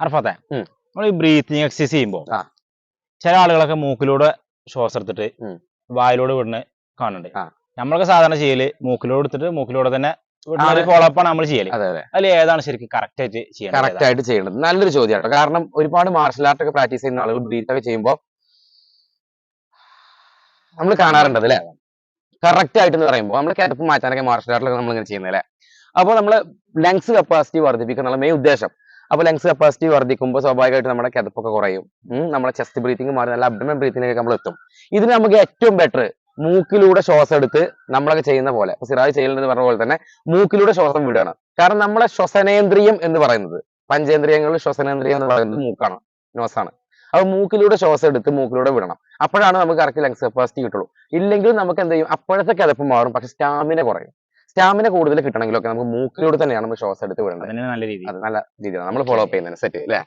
അർഫത്തെ നമ്മൾ ഈ breathing exercise ചെയ്യുമ്പോൾ ചില ആളുകളൊക്കെ മൂക്കിലൂടെ ശ്വാസം എടുത്തിട്ട് വായിലൂടെ വിടുന്ന കാണുന്നുണ്ട്. നമ്മളൊക്കെ സാധാരണ ചെയ്യൽ മൂക്കിലൂടെ എടുത്തിട്ട് മൂക്കിലൂടെ തന്നെ വിടുന്ന ഫോളോ അപ്പ് ആണ് നമ്മൾ ചെയ്യൽ. അതെ അതിൽ ഏതാണ് ശരിക്കും കറക്റ്റ് ആയിട്ട് ചെയ്യേണ്ടത്? കറക്റ്റ് ആയിട്ട് ചെയ്യേണ്ടത്. നല്ലൊരു ചോദ്യമാണ് കാരണം ഒരുപാട് മാർഷൽ ആർട്ട് ഒക്കെ പ്രാക്ടീസ് ചെയ്യുന്ന ആളുകൾ ബ്രീത്ത് ഒക്കെ ചെയ്യുമ്പോൾ നമ്മൾ കാണാറുണ്ട് അല്ലേ? കറക്റ്റ് ആയിട്ട് എന്ന് പറയുമ്പോൾ നമ്മൾ കിടപ്പ് മാറ്റാനൊക്കെ മാർഷൽ ആർട്ടിലൊക്കെ നമ്മൾ ഇങ്ങനെ ചെയ്യുന്നത് അല്ലേ അപ്പോൾ നമ്മൾ ലങ്സ് കപ്പാസിറ്റി വർദ്ധിപ്പിക്കുക എന്നുള്ള മെയിൻ ഉദ്ദേശം. അപ്പോൾ ലങ്സ് കപ്പാസിറ്റി വർദ്ധിക്കുമ്പോൾ സ്വാഭാവികമായിട്ട് നമ്മുടെ കിതപ്പൊക്കെ കുറയും. നമ്മുടെ ചെസ്റ്റ് ബ്രീത്തിങ് മാറി നല്ല അബ്ഡമൻ ബ്രീത്തിങ്ങിലേക്ക് നമ്മൾ എത്തും. ഇതിന് നമുക്ക് ഏറ്റവും ബെറ്റർ മൂക്കിലൂടെ ശ്വാസം എടുത്ത് നമ്മളൊക്കെ ചെയ്യുന്ന പോലെ സിറാജ് ചെയ്യുന്നത് പറഞ്ഞ പോലെ തന്നെ മൂക്കിലൂടെ ശ്വാസം വിടുകയാണ്. കാരണം നമ്മളെ ശ്വസനേന്ദ്രിയം എന്ന് പറയുന്നത് പഞ്ചേന്ദ്രിയങ്ങളിൽ ശ്വസനേന്ദ്രിയം എന്ന് പറയുന്നത് മൂക്കാണ് നോസാണ് അപ്പൊ മൂക്കിലൂടെ ശ്വാസം എടുത്ത് മൂക്കിലൂടെ വിടണം. അപ്പോഴാണ് നമുക്ക് കറക്റ്റ് ലങ്സ് കപ്പാസിറ്റി കിട്ടുള്ളൂ. ഇല്ലെങ്കിൽ നമുക്ക് എന്ത് ചെയ്യും? അപ്പോഴത്തെ കിതപ്പ് മാറും പക്ഷെ സ്റ്റാമിന കുറയും. സ്റ്റാമിന കൂടുതൽ കിട്ടണമെങ്കിലൊക്കെ നമുക്ക് മൂക്കിലൂടെ തന്നെയാണ് നമ്മൾ ശ്വാസം എടുത്ത് വിടേണ്ടത് നല്ല രീതിയിൽ നമ്മൾ ഫോളോ അപ്പ് ചെയ്യുന്നതിന് സെറ്റ് അല്ലേ?